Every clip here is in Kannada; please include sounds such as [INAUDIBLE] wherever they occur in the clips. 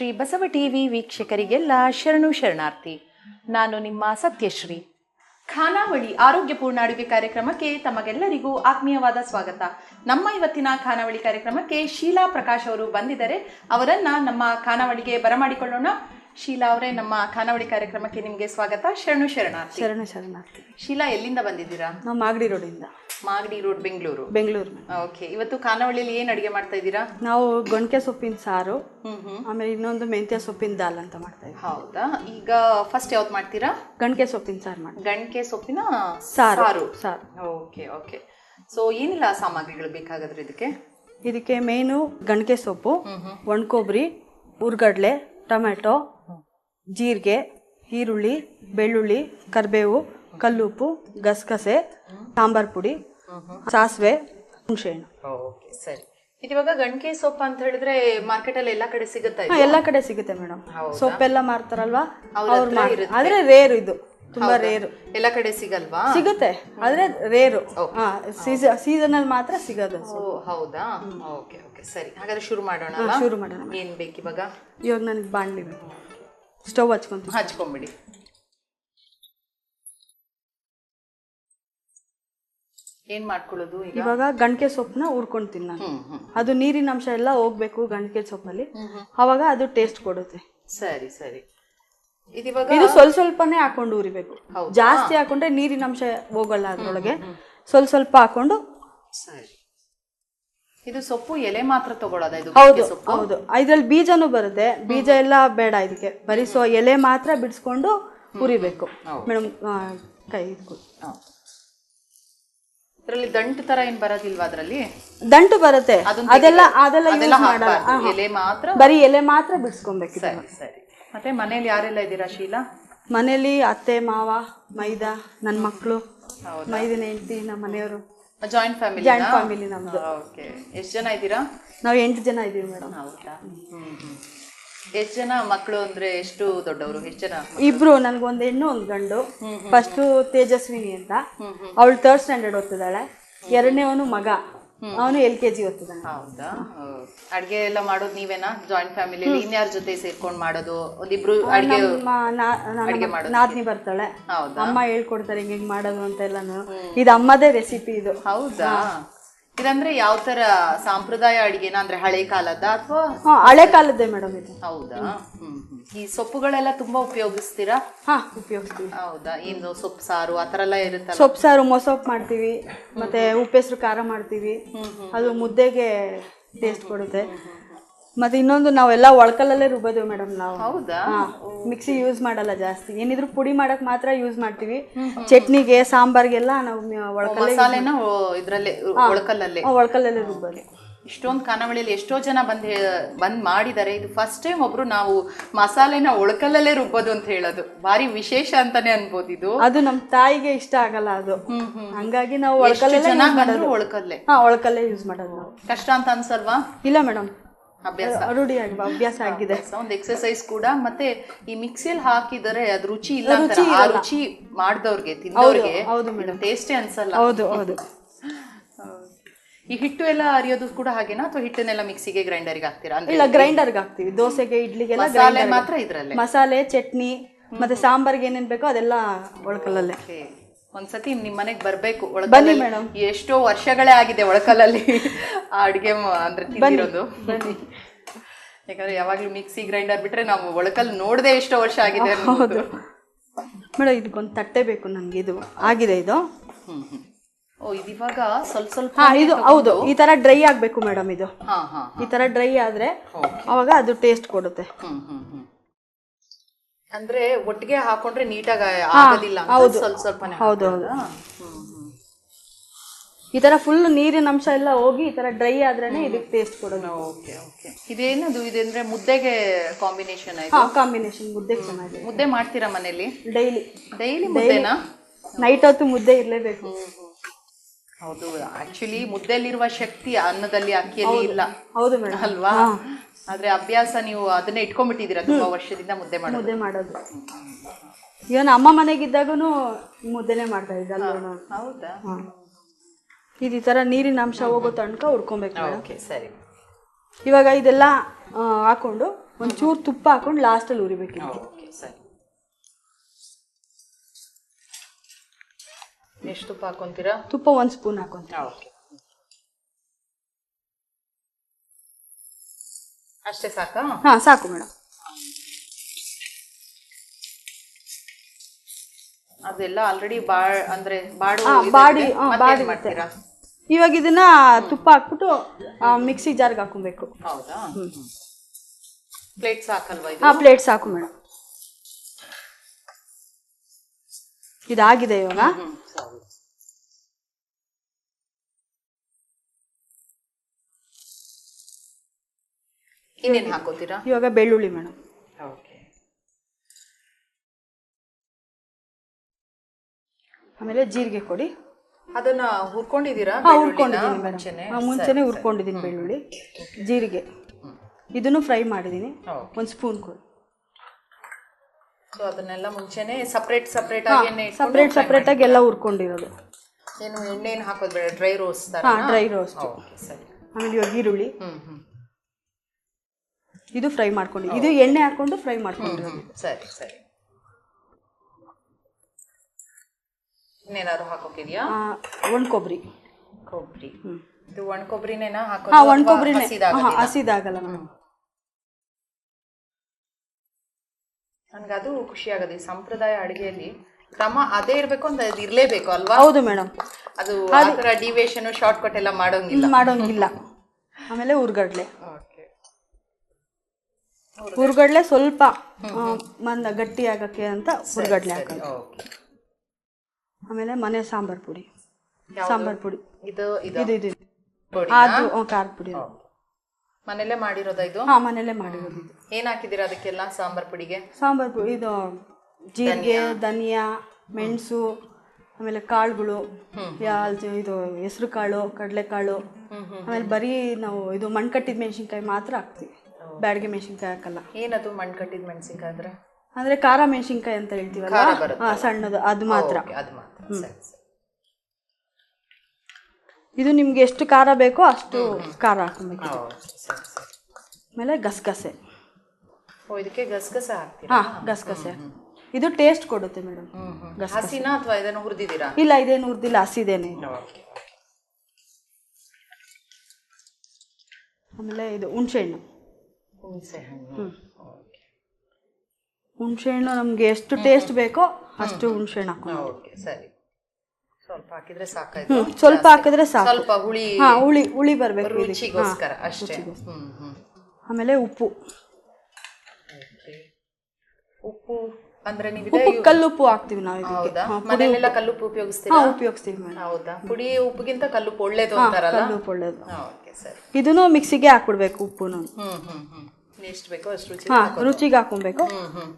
ಶ್ರೀ ಬಸವ ಟಿವಿ ವೀಕ್ಷಕರಿಗೆಲ್ಲ ಶರಣು ಶರಣಾರ್ಥಿ. ನಾನು ನಿಮ್ಮ ಸತ್ಯಶ್ರೀ. ಖಾನಾವಳಿ ಆರೋಗ್ಯಪೂರ್ಣ ಅಡುಗೆ ಕಾರ್ಯಕ್ರಮಕ್ಕೆ ತಮಗೆಲ್ಲರಿಗೂ ಆತ್ಮೀಯವಾದ ಸ್ವಾಗತ. ನಮ್ಮ ಇವತ್ತಿನ ಖಾನಾವಳಿ ಕಾರ್ಯಕ್ರಮಕ್ಕೆ ಶೀಲಾ ಪ್ರಕಾಶ್ ಅವರು ಬಂದಿದ್ದಾರೆ. ಅವರನ್ನ ನಮ್ಮ ಖಾನಾವಳಿಗೆ ಬರಮಾಡಿಕೊಳ್ಳೋಣ. ಶೀಲಾ ಅವರೇ ನಮ್ಮ ಖಾನಾವಳಿ ಕಾರ್ಯಕ್ರಮಕ್ಕೆ ನಿಮಗೆ ಸ್ವಾಗತ. ಶರಣು ಶರಣಾರ್ಥಿ. ಶರಣ ಶರಣಾರ್ಥಿ. ಶೀಲಾ ಎಲ್ಲಿಂದ ಬಂದಿದ್ದೀರಾ? ನಾವು ಮಾಗಡಿ ರೋಡಿಂದ ಮಾಗಡಿ ರೋಡ್ ಬೆಂಗಳೂರು. ಬೆಂಗಳೂರು. ಓಕೆ ಇವತ್ತು ಖಾನಾವಳಿಯಲ್ಲಿ ಏನು ಅಡುಗೆ ಮಾಡ್ತಾ ಇದ್ದೀರಾ? ನಾವು ಗೊಣಕೆ ಸೊಪ್ಪಿನ ಸಾರು ಆಮೇಲೆ ಇನ್ನೊಂದು ಮೆಂತ್ಯ ಸೊಪ್ಪಿನ ದಾಲ್ ಅಂತ ಮಾಡ್ತಾ ಇದ್ದೀವಿ ಹೌದಾ? ಈಗ ಫಸ್ಟ್ ಯಾವ್ದು ಮಾಡ್ತೀರಾ? ಗಣಕೆ ಸೊಪ್ಪಿನ ಸಾರು ಮಾಡಿ ಗಣಕೆ ಸೊಪ್ಪಿನ ಸಾರು. ಸಾರು. ಸಾರು. ಓಕೆ ಓಕೆ ಸೊ ಏನಿಲ್ಲ ಸಾಮಗ್ರಿಗಳು ಬೇಕಾಗದ್ರೆ ಇದಕ್ಕೆ? ಇದಕ್ಕೆ ಮೇನು ಗಣಕೆ ಸೊಪ್ಪು ಒಣಕೊಬ್ಬರಿ ಉರ್ಗಡ್ಲೆ ಟೊಮೆಟೊ ಜೀರಿಗೆ ಈರುಳ್ಳಿ ಬೆಳ್ಳುಳ್ಳಿ ಕರಿಬೇವು ಕಲ್ಲುಪ್ಪು ಗಸಗಸೆ ಸಾಂಬಾರ್ ಪುಡಿ ಸಾಸಿವೆ ಹುಣಸೆಹಣ್ಣು. ಓಕೆ ಸರಿ. ಇವಾಗ ಗಣಕೆ ಸೊಪ್ಪು ಅಂತ ಹೇಳಿದ್ರೆ ಮಾರ್ಕೆಟ್ ಅಲ್ಲಿ ಎಲ್ಲಾ ಕಡೆ ಸಿಗುತ್ತೆ ಎಲ್ಲಾ ಕಡೆ ಸಿಗುತ್ತೆ ಮೇಡಮ್. ಸೊಪ್ಪೆಲ್ಲ ಮಾರ್ತಾರಲ್ವಾ? ಅವ್ರ. ಆದ್ರೆ ರೇರ್ ಇದು. ತುಂಬಾ ರೇರು ಎಲ್ಲ ಕಡೆ ಸಿಗಲ್ವಾ? ಸಿಗುತ್ತೆ. ಆದ್ರೆ ರೇರು ಸೀಸನ್ ಅಲ್ಲಿ ಮಾತ್ರ ಸಿಗೋದು ಹೌದಾ? ಓಕೆ ಓಕೆ ಸರಿ. ಹಾಗಾದ್ರೆ ಶುರು ಮಾಡೋಣ ಶುರು ಮಾಡೋಣ. ಏನ್ ಬೇಕು ಇವಾಗ ಇವಾಗ ನನಗೆ ಬಾಣಲಿ ಬೇಕು. ಸ್ಟವ್ ಹಚ್ಕೊಂತ ಹಚ್ಕೊಂಬಿಡಿ. ಏನ್ ಮಾಡ್ಕೊಳ್ಳೋದು ಇವಾಗ ಗಣಕೆ ಸೊಪ್ಪನ್ನ ಹುರ್ಕೊಂತೀನಿ ನಾನು. ಅದು ನೀರಿನ ಅಂಶ ಎಲ್ಲ ಹೋಗ್ಬೇಕು ಗಣಕೆ ಸೊಪ್ಪಲ್ಲಿ. ಅವಾಗ ಅದು ಟೇಸ್ಟ್ ಕೊಡುತ್ತೆ. ಸರಿ ಸರಿ. ಇದಿವಾಗ ಇದು ಸ್ವಲ್ಪ ಸ್ವಲ್ಪನೇ ಹಾಕೊಂಡು ಉರಿಬೇಕು ಜಾಸ್ತಿ ಹಾಕೊಂಡ್ರೆ ನೀರಿನ ಅಂಶ ಹೋಗಲ್ಲ ಅದ್ರೊಳಗೆ. ಸ್ವಲ್ಪ ಸ್ವಲ್ಪ ಹಾಕೊಂಡು ಸರಿ. ಇದು ಸೊಪ್ಪು ಎಲೆ ಮಾತ್ರ ತಗೊಳ್ಳೋದ? ಇದು ಹೌದು ಹೌದು. ಇದ್ರಲ್ಲಿ ಬೀಜನು ಬರುತ್ತೆ. ಬೀಜ ಎಲ್ಲ ಬೇಡ ಇದಕ್ಕೆ. ಬರೀ ಸೊ ಎಲೆ ಮಾತ್ರ ಬಿಡಿಸ್ಕೊಂಡು ಹುರಿಬೇಕು. ಮೇಡಮ್ ಕೈ ಇದ್ಕೊ. ಇದರಲ್ಲಿ ದಂಟು ತರ ಏನ್ ಬರೋದಿಲ್ವಾ ಅದ್ರಲ್ಲಿ? ದಂಟು ಬರುತ್ತೆ. ಅದೆಲ್ಲ ಅದೆಲ್ಲ ಅದೆಲ್ಲ ಯೂಸ್ ಮಾಡಲ್ಲ ಎಲೆ ಮಾತ್ರ ಬರೀ ಎಲೆ ಮಾತ್ರ ಬಿಡಿಸ್ಕೊಬೇಕು ಸರಿ ಸರಿ. ಮತ್ತೆ ಮನೇಲಿ ಯಾರೆಲ್ಲ ಇದ್ದೀರಾ ಶೀಲಾ? ಮನೇಲಿ ಅತ್ತೆ ಮಾವ ಮೈದಾ ನನ್ನ ಮಕ್ಕಳು ಮೈದಿನ ಹೆಂಡತಿ ನಮ್ಮ ಮನೆಯವರು. ಜಾಯಿಂಟ್ ಫ್ಯಾಮಿಲಿ ಜಾಯಿಂಟ್ ಫ್ಯಾಮಿಲಿ ನಮ್ದು. ಓಕೆ ಎಷ್ಟು ಜನ ಇದ್ದೀರಾ? ನಾವು ಎಂಟು ಜನ ಇದ್ದೀವಿ ಮೇಡಮ್. ಹೌದಾ? ಎಷ್ಟು ಜನ ಮಕ್ಕಳು ಅಂದ್ರೆ ಎಷ್ಟು ದೊಡ್ಡವರು? ಎಷ್ಟು ಜನ ಇಬ್ರು ನನ್ಗೊಂದ್ ಹೆಣ್ಣು ಒಂದ್ ಗಂಡು. ಫಸ್ಟ್ ತೇಜಸ್ವಿನಿ ಅಂತ. ಅವಳು ಥರ್ಡ್ ಸ್ಟ್ಯಾಂಡರ್ಡ್ ಓದ್ತಿದ್ದಾಳೆ. ಎರಡನೇವನು ಮಗ. ಅವನು ಎಲ್ ಕೆ ಜಿ ಓದ್ತಿದ್ದಾನೆ. ಹೌದಾ? ಅಡ್ಗೆ ಎಲ್ಲ ಮಾಡೋದು ನೀವೇನಾ? ಜಾಯಿಂಟ್ ಫ್ಯಾಮಿಲಿ ಇನ್ಯಾರ ಜೊತೆ ಸೇರ್ಕೊಂಡು ಮಾಡೋದು? ಒಂದಿಬ್ರು ಅಡ್ಗೆ ಅಡ್ಗೆ ನನ್ನ ನಾದ್ನಿ ಬರ್ತಾಳೆ. ಹೌದಾ? ಅಮ್ಮ ಹೇಳ್ಕೊಡ್ತಾರೆ ಹಿಂಗ್ ಹಿಂಗ್ ಮಾಡೋದು ಅಂತ ಎಲ್ಲಾನು ಇದು ಅಮ್ಮದೇ ರೆಸಿಪಿ ಇದು. ಹೌದಾ? ಇದಂದ್ರೆ ಯಾವ ತರ ಸಾಂಪ್ರದಾಯ ಅಡಿಗೆನ? ಅಂದ್ರೆ ಹಳೆ ಕಾಲದ ಅಥವಾ ಹಳೆ ಕಾಲದ್ದೇ ಮೇಡಮ್ ಇದು. ಹೌದಾ? ಹ್ಮ್. ಈ ಸೊಪ್ಪುಗಳೆಲ್ಲ ತುಂಬಾ ಉಪಯೋಗಿಸ್ತೀರಾ? ಹಾ ಉಪಯೋಗಿಸ್ತೀವಿ. ಹೌದಾ? ಏನು ಸೊಪ್ಪು ಸಾರು ಆ ಥರ ಎಲ್ಲ ಇರುತ್ತಲ್ಲ ಸೊಪ್ಪು ಸಾರು ಮೊಸೊಪ್ಪು ಮಾಡ್ತೀವಿ. ಮತ್ತೆ ಉಪ್ಪೆಸರು ಖಾರ ಮಾಡ್ತೀವಿ. ಅದು ಮುದ್ದೆಗೆ ಟೇಸ್ಟ್ ಕೊಡುತ್ತೆ. ಮತ್ತೆ ಇನ್ನೊಂದು ನಾವೆಲ್ಲ ಒಳಕಲ್ಲಲ್ಲೇ ರುಬ್ಬೋದು ಮೇಡಮ್ ನಾವು. ಹೌದಾ? ಮಿಕ್ಸಿ ಯೂಸ್ ಮಾಡಲ್ಲ ಜಾಸ್ತಿ. ಏನಿದ್ರು ಪುಡಿ ಮಾಡಕ್ ಮಾತ್ರ ಯೂಸ್ ಮಾಡ್ತೀವಿ. ಚಟ್ನಿಗೆ ಸಾಂಬಾರ್ಗೆಲ್ಲ ನಾವು ಮ- ಒಳಕಲ್ಲೇ ಮಸಾಲೆನ? ಇದ್ರಲ್ಲೇ ಒಳ್ಕಲ್ಲಲ್ಲೇ? ಒಳಕಲ್ಲಲ್ಲೇ ರುಬ್ಬೋದು. ಇಷ್ಟೊಂದು ಖಾನಾವಳಿಯಲ್ಲಿ ಎಷ್ಟೋ ಜನ ಬಂದ್ ಬಂದು ಮಾಡಿದ್ದಾರೆ ಇದು ಫಸ್ಟ್ ಟೈಮ್ ಒಬ್ರು ನಾವು ಮಸಾಲೆನ ಒಳಕಲ್ಲಲ್ಲೇ ರುಬ್ಬೋದು ಅಂತ ಹೇಳೋದು. ಭಾರಿ ವಿಶೇಷ ಅಂತಾನೆ ಅನ್ಬೋದು ಇದು. ಅದು ನಮ್ಮ ತಾಯಿಗೆ ಇಷ್ಟ ಆಗಲ್ಲ ಅದು. ಹಂಗಾಗಿ ನಾವು ಜನ ಬಂದ್ರು ಒಳಕಲ್ಲೇ? ಹಾ ಒಳಕಲ್ಲೇ ಯೂಸ್ ಮಾಡೋದು ನಾವು. ಕಷ್ಟ ಅಂತ ಅನ್ಸಲ್ವಾ? ಇಲ್ಲ ಮೇಡಮ್. ಅಭ್ಯಾಸ. ರೂಢಿ ಆಗಿ ಅಭ್ಯಾಸ ಆಗಿದೆ. ಒಂದು ಎಕ್ಸರ್ಸೈಸ್ ಕೂಡ. ಮತ್ತೆ ಈ ಮಿಕ್ಸಿಯಲ್ಲಿ ಹಾಕಿದರೆ ಅದು ರುಚಿ ಇಲ್ಲ ರುಚಿ ಮಾಡ್ದವ್ರಿಗೆ ಹೌದು ಟೇಸ್ಟೇ ಅನ್ಸಲ್ಲ. ಹೌದು ಹೌದು. ಈ ಹಿಟ್ಟು ಎಲ್ಲ ಅರಿಯೋದು ಕೂಡ ಹಾಗೇನಾ? ಅಥವಾ ಹಿಟ್ಟನ್ನೆಲ್ಲ ಮಿಕ್ಸಿಗೆ ಗ್ರೈಂಡರ್ಗೆ ಹಾಕ್ತೀರಾ? ಅಂದ್ರೆ ಇಲ್ಲ ಗ್ರೈಂಡರ್ಗೆ ಹಾಕ್ತೀವಿ. ದೋಸೆಗೆ ಇಡ್ಲಿಗೆಲ್ಲ ಮಸಾಲೆ ಮಾತ್ರ ಇದ್ರಲ್ಲಿ? ಮಸಾಲೆ ಚಟ್ನಿ ಮತ್ತೆ ಸಾಂಬಾರ್ಗೆ ಏನೇನ್ ಬೇಕೋ ಅದೆಲ್ಲ ಒಳಕಲ್ಲಲ್ಲೇ. ಒಂದ್ಸತಿ ನಿಮ್ ಮನೆಗೆ ಬರ್ಬೇಕು. ಬನ್ನಿ ಮೇಡಮ್. ಎಷ್ಟೋ ವರ್ಷಗಳೇ ಆಗಿದೆ ಒಳಕಲ್ಲಲ್ಲಿ. ಆ ಅಡ್ಗೆ ಅಂದ್ರೆ ತಿಂದಿರೋದು. ಯಾಕಂದ್ರೆ ಯಾವಾಗ್ಲೂ ಮಿಕ್ಸಿ ಗ್ರೈಂಡರ್ ಬಿಟ್ರೆ ನಾವು ಒಳಕಲ್ ನೋಡದೆ ಎಷ್ಟೋ ವರ್ಷ ಆಗಿದೆ. ಮೇಡಮ್ ಇದಕ್ಕೊಂದು ತಟ್ಟೆ ಬೇಕು ನನಗೆ ಇದು. ಆಗಿದೆ ಇದು. ಹ್ಮ್ ಹ್ಮ್. ಓ ಇವಾಗ ಸ್ವಲ್ಪ ಸ್ವಲ್ಪ ಹಾ ಇದು ಹೌದು. ಈ ತರ ಡ್ರೈ ಆಗ್ಬೇಕು ಮೇಡಮ್ ಇದು. ಹಾ ಹಾ ಈ ತರ ಡ್ರೈ ಆದ್ರೆ. ಅವಾಗ ಅದು ಟೇಸ್ಟ್ ಕೊಡುತ್ತೆ. ಹ್ಮ್ ಹ್ಮ್ ಹ್ಮ್. ಅಂದ್ರೆ ಒಟ್ಟಿಗೆ ಹಾಕೊಂಡ್ರೆ ನೀಟಾಗಿ ಆಗೋದಿಲ್ಲ ಅಂತ ಹೌದು. ಸ್ವಲ್ಪ ಸ್ವಲ್ಪನೇ ಹೌದು? ಹ್ಮ್ ಹ್ಮ್. ಈ ತರ ಫುಲ್ ನೀರಿನ ಅಂಶ ಎಲ್ಲ ಹೋಗಿ ಈ ತರ ಡ್ರೈ ಆದ್ರೇನೆ ಇದಕ್ಕೆ ಟೇಸ್ಟ್ ಕೊಡೋದು. ಓಕೆ ಓಕೆ ಇದೇನದು? ಇದಂದ್ರೆ ಮುದ್ದೆಗೆ ಕಾಂಬಿನೇಷನ್ ಆಯ್ತು ಹಾ ಕಾಂಬಿನೇಷನ್ ಮುದ್ದೆ ಚೆನ್ನಾಗಿದೆ. ಮುದ್ದೆ ಮಾಡ್ತೀರಾ ಮನೇಲಿ? Daily daily ಮುದ್ದೆನಾ? ನೈಟ್ ಹೊತ್ತು ಮುದ್ದೆ ಇರ್ಲೇಬೇಕು. ಹೌದು ಆಕ್ಚುಲಿ ಮುದ್ದೆಯಲ್ಲಿರುವ ಶಕ್ತಿ ಅನ್ನದಲ್ಲಿ ಅಕ್ಕಿಯಲ್ಲಿ ಇಲ್ಲ. ಹೌದು ಮೇಡಮ್ ಅಲ್ವಾ? ಆದ್ರೆ ಅಭ್ಯಾಸ ನೀವು ಅದನ್ನೇ ಇಟ್ಕೊಂಡ್ಬಿಟ್ಟಿದ್ದೀರಾ ತುಂಬಾ ವರ್ಷದಿಂದ ಮುದ್ದೆ ಮಾಡೋದು. ಮುದ್ದೆ ಮಾಡೋದು. ಇವನ್ ಅಮ್ಮ ಮನೆಗಿದ್ದಾಗೂ ಮುದ್ದೆನೆ ಮಾಡ್ತಾ ಇದ್ದಲ್ಲ ಹೌದಾ? ಇದು ಈ ಥರ ನೀರಿನ ಅಂಶ ಹೋಗೋ ತನಕ ಹುರ್ಕೊಬೇಕು ಓಕೆ ಸರಿ. ಇವಾಗ ಇದೆಲ್ಲ ಹಾಕ್ಕೊಂಡು ಹಾಕೊಂಡು ಒಂಚೂರು ತುಪ್ಪ ಹಾಕೊಂಡು ಲಾಸ್ಟಲ್ಲಿ. ಓಕೆ ಸರಿ. ಎಷ್ಟು ತುಪ್ಪ ಹಾಕೊಂತೀರಾ ತುಪ್ಪ ಒಂದು ಸ್ಪೂನ್ ಹಾಕೊಂತೀರಾ ಓಕೆ ಅಷ್ಟೇ ಸಾಕಾ ಹಾ ಸಾಕು ಮೇಡಮ್ ಅದೆಲ್ಲ ಆಲ್ರೆಡಿ ಬಾಳ್ ಅಂದ್ರೆ ಬಾಡು ಹಾ, ಇದೆ ಬಾಡಿ ಇದೆ. ಹಾ, ಮತ್ತೇನ್ ಬಾಡಿ ಮಾಡ್ತೀರಾ ಇವಾಗ ಇದನ್ನ ತುಪ್ಪ ಹಾಕ್ಬಿಟ್ಟು ಮಿಕ್ಸಿ ಜಾರ್ಗೆ ಹಾಕೊಬೇಕು ಹೌದಾ ಪ್ಲೇಟ್ ಹಾಕಲ್ವಾ ಇದು ಆ ಪ್ಲೇಟ್ ಸಾಕು ಮೇಡಮ್ ಇದಾಗಿದೆ ಇವಾಗ ಇನ್ನೇನ್ ಹಾಕೋತೀರಾ? ಇವಾಗ ಬೆಳ್ಳುಳ್ಳಿ ಮೇಡಮ್. ಓಕೆ. ಆಮೇಲೆ ಜೀರಿಗೆ ಕೊಡಿ. ಅದನ್ನ ಹುರ್ಕೊಂಡಿದ್ದೀರಾ ಹುರ್ಕೊಂಡಿದ್ದೀನಿ ಮುಂಚೆನೆ? ಮೇಡಮ್ ಮುಂಚೆನೇ ಹುರ್ಕೊಂಡಿದ್ದೀನಿ ಬೆಳ್ಳುಳ್ಳಿ. ಜೀರಿಗೆ. ಇದನ್ನು ಫ್ರೈ ಮಾಡಿದ್ದೀನಿ. ಒಂದು ಸ್ಪೂನ್ ಕೊಡಿ. ಸೊ ಅದನ್ನೆಲ್ಲ ಮುಂಚೆನೆ ಸಪ್ರೇಟ್ ಸಪ್ರೇಟ್ ಆಗಿ ಸಪ್ರೇಟ್ ಸಪ್ರೇಟ್ ಆಗಿ ಎಲ್ಲ ಹುರ್ಕೊಂಡಿರೋದು. ಏನು ಎಣ್ಣೆ ಏನು ಹಾಕೋದು ಬೇಡ ಡ್ರೈ ರೋಸ್ಟ್ ತರ ಡ್ರೈ ರೋಸ್ಟ್ ಓಕೆ ಸರಿ. ಆಮೇಲೆ ಇವಾಗ ಈರುಳ್ಳಿ. ಹ್ಮ್ ಹ್ಮ್. ಇದು ಫ್ರೈ ಮಾಡ್ಕೊಂಡು ಇದು ಎಣ್ಣೆ ಹಾಕೊಂಡು ಫ್ರೈ ಮಾಡ್ಕೊಂಡಿರೋದು ಸರಿ ಸರಿ. ಇನ್ನೇನಾದ್ರು ಹಾಕೋಕಿದ್ಯಾ? ಒಣ ಕೊಬ್ಬರಿ ಕೊಬ್ಬರಿ. ಇದು ಒಣ ಕೊಬ್ಬರಿನೇನಾ ಹಾಕೋ ಹಾ ಒಣ ಕೊಬ್ಬರಿನೇ ಹಾ ಹಸಿದಾಗಲ್ಲ ಮೇಡಮ್ ನನ್ಗೆ ಅದು ಖುಷಿ ಆಗೋದು ಈ ಸಂಪ್ರದಾಯ ಅಡಿಗೆಯಲ್ಲಿ. ಕ್ರಮ ಅದೇ ಇರಬೇಕು ಅಂತ ಅದು ಇರ್ಲೇಬೇಕು ಅಲ್ವಾ? ಹೌದು ಮೇಡಮ್ ಅದು ಆ ಥರ ಡಿವಿಯೇಷನ್ ಶಾರ್ಟ್ ಕಟ್ ಎಲ್ಲ ಮಾಡೋಂಗಿಲ್ಲ. ಮಾಡೋಂಗಿಲ್ಲ. ಆಮೇಲೆ ಹುರ್ಗಡ್ಲೆ ಓಕೆ ಹುರ್ಗಡ್ಲೆ ಸ್ವಲ್ಪ ಮಂದ ಗಟ್ಟಿ ಆಗಕ್ಕೆ ಅಂತ ಹುರ್ಗಡ್ಲೆ ಹಾಕೋದು. ಆಮೇಲೆ ಮನೆ ಸಾಂಬಾರ್ ಪುಡಿ. ಸಾಂಬಾರ್ ಪುಡಿ. ಇದು ಇದು ಇದು ಅದು ಆ, ಖಾರದ ಪುಡಿ ಮನೇಲೆ ಮಾಡಿರೋದ ಇದು? ಹಾ ಮನೇಲೆ ಮಾಡಿರೋದು ಏನ್ ಹಾಕಿದ್ದೀರಾ ಅದಕ್ಕೆಲ್ಲ ಸಾಂಬಾರ್ ಪುಡಿಗೆ? ಸಾಂಬಾರ್ ಪುಡಿ ಇದು ಜೀರಿಗೆ ಧನಿಯಾ? ಮೆಣಸು ಆಮೇಲೆ ಕಾಳುಗಳು ಇದು ಹೆಸರು ಕಾಳು ಕಡಲೆಕಾಳು ಆಮೇಲೆ ಬರೀ ನಾವು ಇದು ಮಣ್ಕಟ್ಟಿದ ಮೆಣಸಿನ್ಕಾಯಿ ಮಾತ್ರ ಹಾಕ್ತೀವಿ. ಬ್ಯಾಡಗೆ ಮೆಣಸಿನ್ಕಾಯಿ ಹಾಕಲ್ಲ. ಏನದು ಮಣ್ಣು ಕಟ್ಟಿದ ಮೆಣಸಿನ್ಕಾಯಿ ಅಂದ್ರೆ ಅಂದ್ರೆ ಖಾರ ಮೆಣಸಿನ್ಕಾಯಿ ಅಂತ ಹೇಳ್ತೀವಲ್ಲ ಖಾರ ಬರುತ್ತೆ. ಹಾ ಸಣ್ಣದು ಅದು ಮಾತ್ರ. ಓಕೆ ಅದು ಮಾತ್ರ. ಸರಿ ಸರಿ. ಇದು ನಿಮ್ಗೆ ಎಷ್ಟು ಖಾರ ಬೇಕೋ ಅಷ್ಟು ಖಾರ ಹಾಕೊಬೇಕು ಓ, ಸರಿ ಸರಿ. ಆಮೇಲೆ ಗಸಗಸೆ. ಓ ಇದಕ್ಕೆ ಗಸಗಸೆ ಹಾಕ್ತೀರಾ? ಹಾ ಗಸಗಸೆ. ಇದು ಟೇಸ್ಟ್ ಕೊಡುತ್ತೆ ಮೇಡಮ್ ಹ್ಮ್ ಹ್ಮ್. ಹಸಿನ ಅಥವಾ ಇದನ್ನು ಹುರಿದಿದ್ದೀರಾ? ಇಲ್ಲ ಇದೇನು ಹುರಿದಿಲ್ಲ ಹಸಿದೇನೆ ಓಕೆ ಆಮೇಲೆ ಇದು ಹುಣಸೆಹಣ್ಣು ಹುಣಸೆ ಹಣ್ಣು. ಓಕೆ. ಹುಣಸೆಹಣ್ಣು ನಮ್ಗೆ ಎಷ್ಟು ಟೇಸ್ಟ್ ಬೇಕೋ ಅಷ್ಟು ಹುಣಸೆಹಣ್ಣು ಹಾಕೋಣ. ಓಕೆ ಸರಿ. ಸ್ವಲ್ಪ ಹಾಕಿದ್ರೆ ಸಾಕಾಯ್ತು. ಸ್ವಲ್ಪ ಹಾಕಿದ್ರೆ ಸಾಕು. ಸ್ವಲ್ಪ ಹುಳಿ ಹಾ ಹುಳಿ ಹುಳಿ ಬರಬೇಕು ರುಚಿಗೋಸ್ಕರ ಅಷ್ಟೇ. ಆಮೇಲೆ ಉಪ್ಪು. ಉಪ್ಪು ಅಂದ್ರೆ ನೀವು ಉಪ್ಪು ಕಲ್ಲುಪ್ಪು ಹಾಕ್ತೀವಿ ನಾವು ಇದಕ್ಕೆ. ಹೌದಾ? ಮನೆಯಲ್ಲೆಲ್ಲ ಕಲ್ಲುಪ್ಪು ಉಪಯೋಗಿಸ್ತೀರಾ? ಹಾ ಉಪಯೋಗಿಸ್ತೀವಿ ಮೇಡಮ್ ಹೌದಾ? ಪುಡಿ ಉಪ್ಪಿಗಿಂತ ಕಲ್ಲುಪ್ಪು ಒಳ್ಳೇದು ಅಂತಾರಲ್ಲ? ಕಲ್ಲುಪ್ಪು ಒಳ್ಳೇದು. Okay sir. ಇದನ್ನು ಮಿಕ್ಸಿಗೆ ಹಾಕ್ಬಿಡ್ಬೇಕು ಉಪ್ಪುನು. ಹ್ಮ್ ಹ್ಮ್ ಹ್ಮ್. ಎಷ್ಟು ಬೇಕೋ ಅಷ್ಟು ರುಚಿ ಹಾ ರುಚಿಗೆ ಹಾಕೊಬೇಕು ಹ್ಮ್ ಹ್ಮ್.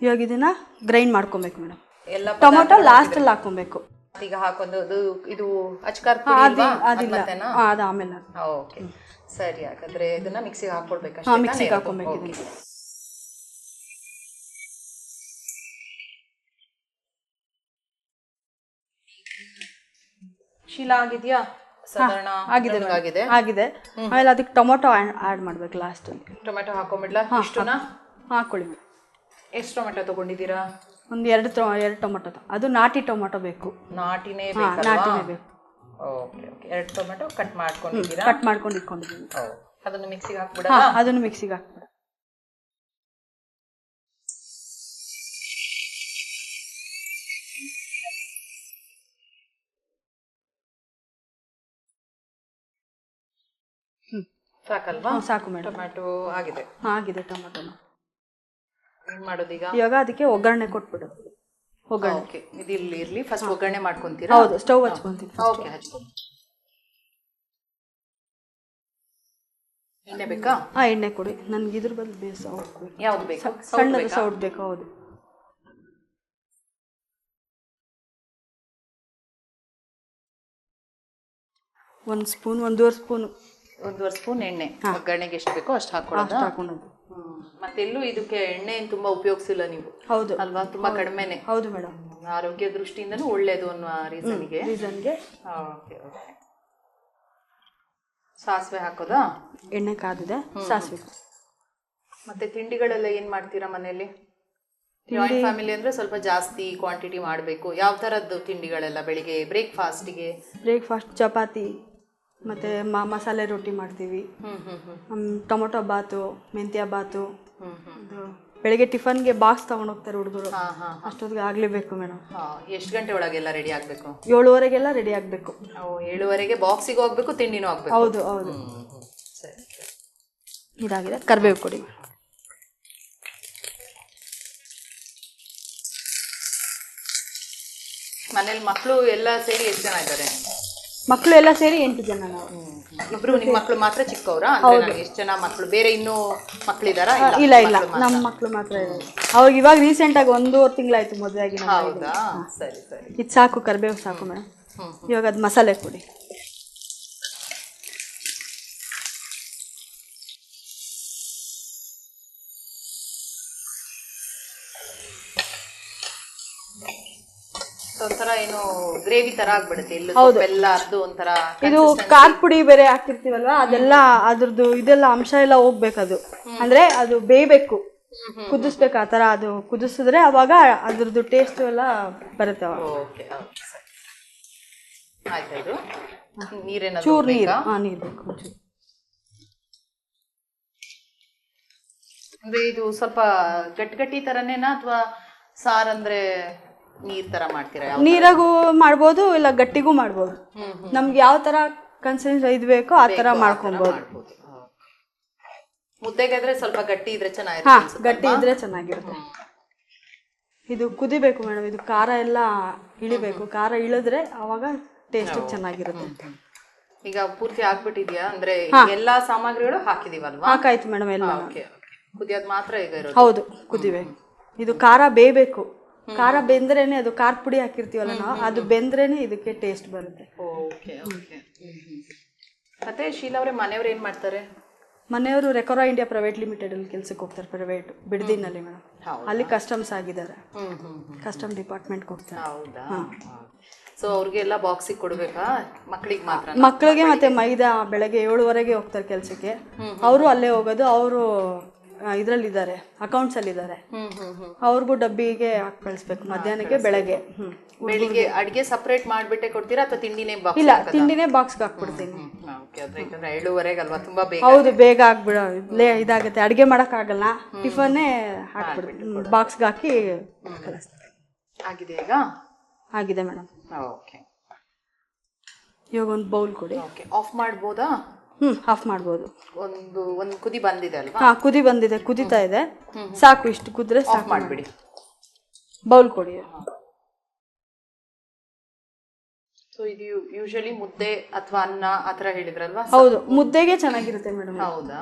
ಇವಾಗ ಇದನ್ನ ಗ್ರೈಂಡ್ ಮಾಡ್ಕೊಬೇಕು ಮೇಡಮ್ ಎಲ್ಲ ಟೊಮೊಟೊ ಲಾಸ್ಟಲ್ಲಿ ಹಾಕೊಬೇಕು ಈಗ ಹಾಕೊಂಡು ಅದು ಇದು ಅಚ್ಕಾರ್ ಪುಡಿ? ಅದಿಲ್ಲ ಮತ್ತೆನಾ? ಹಾ, ಅದು ಆಮೇಲೆ. ಓಕೆ ಸರಿ ಹಾಗಾದ್ರೆ ಇದನ್ನ ಮಿಕ್ಸಿಗೆ ಹಾಕೊಳ್ಬೇಕು ಮಿಕ್ಸಿಗೆ ಹಾಕೊಬೇಕು ಇದನ್ನ. ಶೀಲ ಆಗಿದ್ಯಾ? ಸಾಧಾರಣ ಆಗಿದೆ ಆಗಿದೆ. ಆಗಿದೆ. ಆಮೇಲೆ ಅದಕ್ಕೆ ಟೊಮೊಟೊ ಆ್ಯಡ್ ಮಾಡ್ಬೇಕು ಲಾಸ್ಟಲ್ಲಿ ಟೊಮೆಟೊ ಹಾಕೊಂಬಿಡ್ಲಾ? ಇಷ್ಟುನಾ? ಹಾಕೊಳ್ಳಿ ಮೇಡಮ್. ಎಷ್ಟು ಟೊಮೆಟೊ ತಗೊಂಡಿದ್ದೀರಾ? ಒಂದು ಎರಡು ಟೊ ಎರಡು ಟೊಮೊಟೊ ತ- ಅದು ನಾಟಿ ಟೊಮೊಟೊ ಬೇಕು. ನಾಟಿನೇ ಬೇಕಲ್ವಾ? ನಾಟಿನೇ ಬೇಕು. Okay okay. ಎರಡು ಟೊಮೆಟೊ ಕಟ್ ಮಾಡ್ಕೊಂಡಿದ್ದೀರಾ? ಕಟ್ ಮಾಡ್ಕೊಂಡು ಇಟ್ಕೊಂಡಿದ್ದೀನಿ. ಓ. ಅದನ್ನು ಮಿಕ್ಸಿಗೆ ಹಾಕ್ಬಿಡ ಹಾ ಅದನ್ನು ಮಿಕ್ಸಿಗೆ ಹಾಕ್ಬಿಡ ಸಾಕಲ್ವಾ? ಸಾಕು ಮೇಡಮ್. ಟೊಮೆಟೊ ಆಗಿದೆ. ಆಗಿದೆ ಏನು ಮಾಡೋದು ಈಗ? ಇವಾಗ ಅದಕ್ಕೆ ಒಗ್ಗರಣೆ ಕೊಟ್ಬಿಡು ಒಗ್ಗರಣೆ. ಓಕೆ ಇದು ಇಲ್ಲಿ ಇರ್ಲಿ. ಫಸ್ಟ್ ಒಗ್ಗರಣೆ ಮಾಡ್ಕೊಂತೀರಾ? ಹೌದು ಸ್ಟವ್ ಹಚ್ಕೊಂತೀನಿ ಓಕೆ ಹಚ್ಕೊಂಡು ಎಣ್ಣೆ ಬೇಕಾ? ಹಾಂ ಎಣ್ಣೆ ಕೊಡಿ. ನನಗೆ ಇದ್ರ ಬದಲು ಬೇಸ ಯಾವ್ದು ಬೇಕು? ಸಣ್ಣದು ಸೌಟ್ ಬೇಕು ಹೌದು. ಒಂದು ಸ್ಪೂನ್ ಒಂದೂವರೆ ಸ್ಪೂನ್. ಒಂದೂವರೆ ಸ್ಪೂನ್ ಎಣ್ಣೆ. ಒಗ್ಗರಣೆಗೆ ಎಷ್ಟು ಬೇಕೋ ಅಷ್ಟು ಹಾಕೊಳ್ಳೋದು. ಮತ್ತೆಲ್ಲೂ ಇದಕ್ಕೆ ಎಣ್ಣೆ ಏನ್ ತುಂಬಾ ಉಪಯೋಗಿಸಿಲ್ಲ ನೀವು. ಹೌದು. ಅಲ್ವಾ? ತುಂಬಾ ಕಡಿಮೆನೆ. ಹೌದು ಮೇಡಮ್. ಆರೋಗ್ಯ ದೃಷ್ಟಿಯಿಂದನೂ ಒಳ್ಳೇದು ಅನ್ನೋ ರೀಸನ್ಗೆ. ರೀಸನ್ಗೆ. Okay okay. ಸಾಸಿವೆ ಹಾಕೋದಾ? ಎಣ್ಣೆ ಕಾದಿದೆ. ಸಾಸಿವೆ. ಮತ್ತೆ ತಿಂಡಿಗಳೆಲ್ಲ ಏನ್ ಮಾಡ್ತೀರಾ ಮನೆಯಲ್ಲಿ? ಜಾಯಿಂಟ್ ಫ್ಯಾಮಿಲಿ ಅಂದ್ರೆ ಸ್ವಲ್ಪ ಜಾಸ್ತಿ ಕ್ವಾಂಟಿಟಿ ಮಾಡಬೇಕು. ಯಾವ ತರದ್ದು ತಿಂಡಿಗಳೆಲ್ಲ ಬೆಳಿಗ್ಗೆ? ಬ್ರೇಕ್ಫಾಸ್ಟಿಗೆ ಬ್ರೇಕ್ಫಾಸ್ಟ್ ಚಪಾತಿ. ಮತ್ತು ಮಸಾಲೆ ರೊಟ್ಟಿ ಮಾಡ್ತೀವಿ. ಟೊಮೊಟೊ ಬಾತು ಮೆಂತ್ಯ ಬಾತು. ಬೆಳಿಗ್ಗೆ ಟಿಫನ್ಗೆ ಬಾಕ್ಸ್ ತೊಗೊಂಡೋಗ್ತಾರೆ ಹುಡುಗರು. ಹಾ ಹಾ ಅಷ್ಟೊತ್ತಿಗೆ ಆಗಲೇಬೇಕು ಮೇಡಮ್. ಎಷ್ಟು ಗಂಟೆ ಒಳಗೆಲ್ಲ ರೆಡಿ ಆಗ್ಬೇಕು? ಏಳುವರೆಗೆಲ್ಲ ರೆಡಿ ಆಗಬೇಕು. ಏಳುವರೆಗೆ ಬಾಕ್ಸಿಗೆ ಹೋಗ್ಬೇಕು ತಿಂಡಿನೂ ಆಗ್ಬೇಕು. ಹೌದು ಹೌದು. ಸರಿ. ಇದಾಗಿದೆ ಕರಿಬೇವು ಕೊಡಿ ಮನೇಲಿ ಮಕ್ಕಳು ಎಲ್ಲ ಸೇರಿ ಎಷ್ಟು ಜನ ಇದ್ದಾರೆ? ಮಕ್ಕಳು ಎಲ್ಲ ಸೇರಿ ಎಂಟು ಜನ ನಾವು. ಇಬ್ರು ನಿಮ್ಮ ಮಕ್ಕಳು ಮಾತ್ರ ಚಿಕ್ಕವರಾ? ಅಂದ್ರೆ ಎಷ್ಟು ಜನ ಮಕ್ಕಳು ಬೇರೆ ಇನ್ನೂ ಮಕ್ಕಳಿದಾರಾ ಇಲ್ಲ ಇಲ್ಲ ನಮ್ಮ ಮಕ್ಕಳು ಮಾತ್ರ. ಇರೋದು. ಅವ್ರಿಗೆ ಇವಾಗ ರೀಸೆಂಟಾಗಿ ಒಂದೂವರೆ ತಿಂಗಳಾಯ್ತು ಮದುವೆ ಆಗಿ ನಮ್ಮ ಹೌದಾ? ಸರಿ ಸರಿ. ಇದು ಸಾಕು ಕರಿಬೇವು ಸಾಕು ಮೇಡಮ್ ಹ್ಮ್ ಇವಾಗ ಅದು ಮಸಾಲೆ ಕೊಡಿ ಒಂಥರ ಏನು ಗ್ರೇವಿ ತರ ಆಗ್ಬಿಡುತ್ತೆ. ಇಲ್ಲ ಎಲ್ಲ ಒಂಥರ ಇದು ಖಾರ ಪುಡಿ ಬೇರೆ ಹಾಕಿರ್ತೀವಲ್ವಾ? ಅದೆಲ್ಲ ಅದ್ರದ್ದು ಇದೆಲ್ಲ ಅಂಶ ಎಲ್ಲ ಹೋಗ್ಬೇಕದು ಅಂದ್ರೆ ಅದು ಬೇಯಬೇಕು. ಕುದಿಸ್ಬೇಕು ಆ ತರ ಅದು ಕುದಿಸಿದ್ರೆ ಅವಾಗ ಅದ್ರದ್ದು ಟೇಸ್ಟ್ ಎಲ್ಲ ಬರುತ್ತೆ ಓಕೆ ಸರಿ. ಆಯ್ತಾ ಇದು ನೀರೇನಾದ್ರು ಚೂರು ನೀರು. ಬೇಕಾ? ಹಾಂ ನೀರು ಬೇಕು ಒಂಚೂರು. ಅಂದ್ರೆ ಇದು ಸ್ವಲ್ಪ ಗಟ್ಟಿ ಗಟ್ಟಿ ತರನೇನಾ ಅಥವಾ ಸಾರ್ ಅಂದ್ರೆ ನೀರ್ ತರ ಮಾಡ್ತೀರಾ? ಯಾವ ನೀರಾಗೂ ಮಾಡ್ಬೋದು ಇಲ್ಲ ಗಟ್ಟಿಗೂ ಮಾಡ್ಬೋದು. ನಮ್ಗೆ ಯಾವ ತರ ಕನ್ಸಿಸ್ಟೆನ್ಸ್ ಇದು ಬೇಕೋ ಆ ತರ ಮಾಡ್ಕೊಬೋದು. ಮಾಡ್ಬೋದು. ಮುದ್ದೆಗೆ ಆದ್ರೆ ಸ್ವಲ್ಪ ಗಟ್ಟಿ ಇದ್ರೆ ಚೆನ್ನಾಗಿ ಚೆನ್ನಾಗಿರುತ್ತೆ ಗಟ್ಟಿ ಇದ್ರೆ ಚೆನ್ನಾಗಿರುತ್ತೆ. ಇದು ಕುದಿಬೇಕು ಮೇಡಮ್ ಇದು ಖಾರ ಎಲ್ಲ ಇಳಿಬೇಕು. ಖಾರ ಇಳಿದ್ರೆ ಅವಾಗ ಟೇಸ್ಟ್ ಚೆನ್ನಾಗಿರುತ್ತೆ. ಈಗ ಪೂರ್ತಿ ಆಗ್ಬಿಟ್ಟಿದ್ಯಾ? ಅಂದ್ರೆ ಎಲ್ಲಾ ಸಾಮಗ್ರಿಗಳು ಹಾಕಿದೀವಲ್ವಾ? ಹಾಕಾಯ್ತು ಮೇಡಮ್ ಎಲ್ಲ. ಓಕೆ ಕುದಿಯೋದ್ ಮಾತ್ರ ಈಗ ಇರೋದು. ಹೌದು ಕುದಿಬೇಕು. ಇದು ಖಾರ ಬೇಯಬೇಕು. ಖಾರ ಬೆಂದ್ರೇನೆ ಅದು ಖಾರ ಪುಡಿ ಹಾಕಿರ್ತೀವಲ್ಲ ನಾವು ಅದು ಬೆಂದ್ರೇನೆ ಇದಕ್ಕೆ ಟೇಸ್ಟ್ ಬರುತ್ತೆ. Okay okay. ಮತ್ತೆ ಶೀಲಾ ಅವರೇ ಮನೆಯವ್ರು ಏನ್ ಮಾಡ್ತಾರೆ? ಮನೆಯವರು ರೆಕೊರಾ ಇಂಡಿಯಾ ಪ್ರೈವೇಟ್ ಲಿಮಿಟೆಡ್ ಅಲ್ಲಿ ಕೆಲ್ಸಕ್ಕೆ ಹೋಗ್ತಾರೆ ಪ್ರೈವೇಟ್ ಬಿಡದಿನಲ್ಲಿ ಮೇಡಮ್? ಅಲ್ಲಿ ಕಸ್ಟಮ್ಸ್ ಆಗಿದ್ದಾರೆ. ಕಸ್ಟಮ್ ಡಿಪಾರ್ಟ್ಮೆಂಟ್ ಹೋಗ್ತಾರೆ. ಹೌದಾ? ಸೊ ಅವ್ರಿಗೆಲ್ಲ ಬಾಕ್ಸಿಗೆ ಕೊಡ್ಬೇಕಾ? ಮಕ್ಕಳಿಗೆ ಮಾತ್ರ ಮಕ್ಕಳಿಗೆ ಮತ್ತೆ ಮೈದಾ ಬೆಳಗ್ಗೆ ಏಳುವರೆಗೆ ಹೋಗ್ತಾರೆ ಕೆಲಸಕ್ಕೆ. ಅವರು ಅಲ್ಲೇ ಹೋಗೋದು ಅವರು ಇದರಲ್ಲಿದ್ದಾರೆ ಅಕೌಂಟ್ಸಲ್ಲಿದ್ದಾರೆ ಅಲ್ಲಿ ಇದಾರೆ ಹ್ಮ್ ಅವ್ರಿಗೂ ಡಬ್ಬಿಗೆ ಹಾಕಿ ಕಳಿಸ್ಬೇಕು ಮಧ್ಯಾಹ್ನಕ್ಕೆ ಬೆಳಗ್ಗೆ. ಹ್ಞೂ ಬೆಳಿಗ್ಗೆ ಅಡಿಗೆ ಸಪ್ರೇಟ್ ಮಾಡ್ಬಿಟ್ಟೆ ಕೊಡ್ತೀರಾ ಅಥವಾ ತಿಂಡಿನೇ ಬಾಕ್ಸ್ ಇಲ್ಲ ತಿಂಡಿನೇ ಬಾಕ್ಸ್ಗೆ ಹಾಕ್ಬಿಡ್ತೀನಿ. ಏಳುವರೆಗೆ ಅಲ್ವಾ? ತುಂಬಾ ಬೇಗ ಹೌದು ಬೇಗ ಆಗ್ಬಿಡ ಲೇ ಇದಾಗುತ್ತೆ. ಅಡುಗೆ ಮಾಡೋಕ್ಕಾಗಲ್ಲ ಟಿಫನ್ನೇ ಹಾಕ್ಬಿಡ್ತೀನಿ. ಬಾಕ್ಸ್ಗೆ ಹಾಕಿ ಕಳಿಸ್ತೀನಿ. ಆಗಿದೆ ಈಗ? ಆಗಿದೆ ಮೇಡಮ್ ಓಕೆ. ಇವಾಗ ಒಂದು ಬೌಲ್ ಕೊಡಿ. ಓಕೆ. ಆಫ್ ಮಾಡ್ಬೋದಾ? ಹ್ಞೂ ಆಫ್ ಮಾಡ್ಬೋದು. ಒಂದು ಒಂದು ಕುದಿ ಬಂದಿದೆ ಅಲ್ವಾ? ಹಾಂ ಕುದಿ ಬಂದಿದೆ ಕುದಿತಾ ಇದೆ. ಸಾಕು ಇಷ್ಟು ಕುದ್ರೆ ಸಾಕು ಮಾಡ್ಬಿಡಿ. ಬೌಲ್ ಕೊಡಿ. ಸೊ ಇದು ಯೂಶಲಿ ಮುದ್ದೆ ಅಥವಾ ಅನ್ನ ಆತರ ಹೇಳಿದ್ರಲ್ವಾ? ಹೌದು ಮುದ್ದೆಗೆ ಚೆನ್ನಾಗಿರುತ್ತೆ ಮೇಡಮ್ ಹೌದಾ?